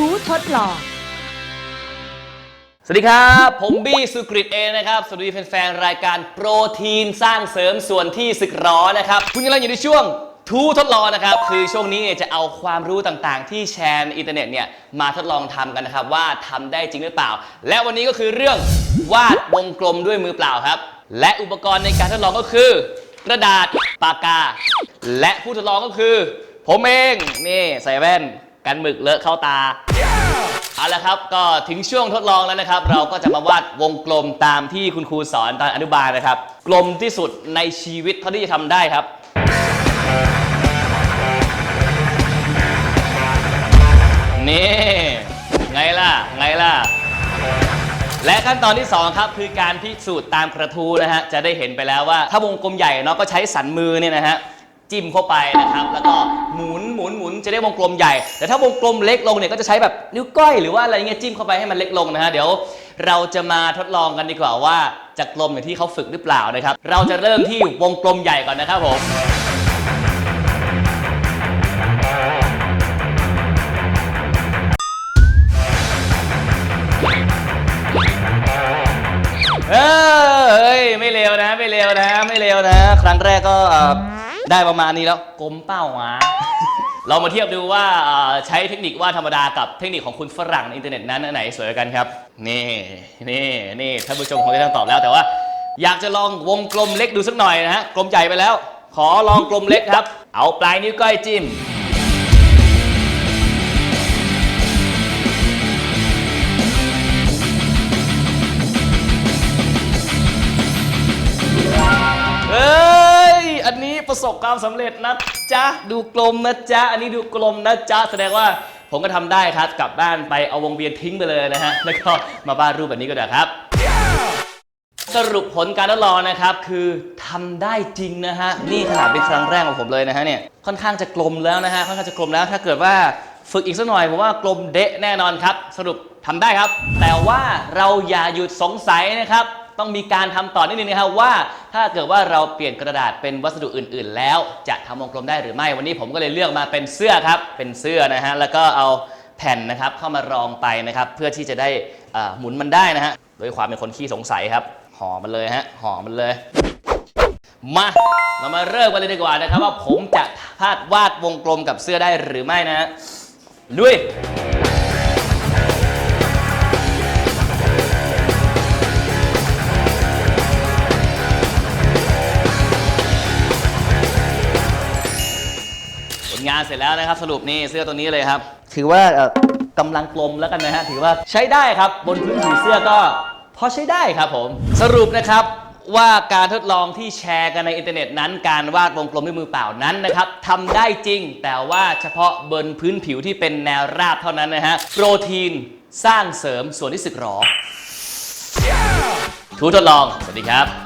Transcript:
ทูทดลอง สวัสดีครับ ผมบี้สุกริตเองนะครับ สวัสดีแฟนๆ รายการโปรตีนสร้างเสริมส่วนที่สึกหร้อนะครับ คุณกำลังอยู่ในช่วงทูทดลองนะครับ คือช่วงนี้เนี่ยจะเอาความรู้ต่างๆ ที่แชร์ในอินเทอร์เน็ตเนี่ยมาทดลองทำกันนะครับ ว่าทำได้จริงหรือเปล่า และวันนี้ก็คือเรื่องวาดวงกลมด้วยมือเปล่าครับ และอุปกรณ์ในการทดลองก็คือ กระดาษปากกา และผู้ทดลองก็คือ ผมเองนี่ใส่แว่น กันหมึกเลอะเข้าตา เอาละครับก็ถึงช่วงทดลองแล้วนะครับ เราก็จะมาวาดวงกลมตามที่คุณครูสอนตอนอนุบาลนะครับ กลมที่สุดในชีวิตเท่าที่จะทำได้ครับนี่ไงล่ะไงล่ะ และขั้นตอนที่ 2 ครับ คือการพิสูจน์ตามกระทู้นะฮะจะได้เห็นไปแล้วว่าถ้าวงกลมใหญ่เนาะก็ใช้สันมือเนี่ยนะฮะ จิ้มเข้าไปนะครับ แล้วก็หมุนหมุนหมุนจะได้วงกลมใหญ่ แต่ถ้าวงกลมเล็กลงเนี่ยก็จะใช้แบบนิ้วก้อยหรือว่าอะไรเงี้ยจิ้มเข้าไปให้มันเล็กลงนะฮะเดี๋ยวเราจะมาทดลองกันดีกว่าว่าจะกลมอย่างที่เขาฝึกหรือเปล่านะครับ เราจะเริ่มที่วงกลมใหญ่ก่อนนะครับผมเออเฮ้ยไม่เลวนะไม่เลวนะไม่เลวนะ ครั้งแรกก็ ได้ประมาณนี้แล้วกลมเป้าหวาเรามาเทียบดูว่าใช้เทคนิคว่าธรรมดากับเทคนิคของคุณฝรั่งในอินเทอร์เน็ตนั้นอันไหนสวยกันครับ นี่นี่นี่ท่านผู้ชมคงได้คำตอบแล้วแต่ว่า อยากจะลองวงกลมเล็กดูสักหน่อยนะฮะกลมใหญ่ไปแล้ว ขอลองกลมเล็กครับ เอาปลายนิ้วก้อยจิ้ม ประสบความสำเร็จนะจ๊ะดูกลมนะจ๊ะอันนี้ดูกลมนะจ๊ะแสดงว่าผมก็ทำได้ครับกลับบ้านไปเอาวงเวียนทิ้งไปเลยนะฮะแล้วก็มาบ้านรูปแบบนี้ก็ได้ครับ สรุปผลการทดลองนะครับคือทำได้จริงนะฮะนี่ขนาดเป็นครั้งแรกของผมเลยนะฮะเนี่ยค่อนข้างจะกลมแล้วนะฮะค่อนข้างจะกลมแล้วถ้าเกิดว่าฝึกอีกสักหน่อยผมว่ากลมเดะแน่นอนครับ สรุปทำได้ครับ แต่ว่าเราอย่าหยุดสงสัยนะครับ ต้องมีการทำต่อนิดนึงนะครับว่า ถ้าเกิดว่าเราเปลี่ยนกระดาษเป็นวัสดุอื่น ๆ แล้วจะทำวงกลมได้หรือไม่วันนี้ผมก็เลยเลือกมาเป็นเสื้อครับเป็นเสื้อนะฮะแล้วก็เอาแผ่นนะครับเข้ามารองไปนะครับเพื่อที่จะได้หมุนมันได้นะฮะโดยความเป็นคนขี้สงสัยครับห่อมันเลยฮะห่อมันเลยมาเรามาเริ่มกันเลยดีกว่านะครับ ว่าผมจะพาดวาดวงกลมกับเสื้อได้หรือไม่นะฮะลุยานเสร็จแล้วนะครับ สรุปนี่เสื้อตัวนี้เลยครับ ถือว่าเอ่อกำลังกลมแล้วกันนะฮะถือว่าใช้ได้ครับบนพื้นผิวเสื้อก็พอใช้ได้ครับผม สรุปนะครับว่าการทดลองที่แชร์กันในอินเทอร์เน็ตนั้น การวาดวงกลมด้วยมือเปล่านั้นนะครับทำได้จริง แต่ว่าเฉพาะบนพื้นผิวที่เป็นแนวราบเท่านั้นนะฮะโปรตีนสร้างเสริมส่วนที่สึกหรอ ทูทดลอง สวัสดีครับ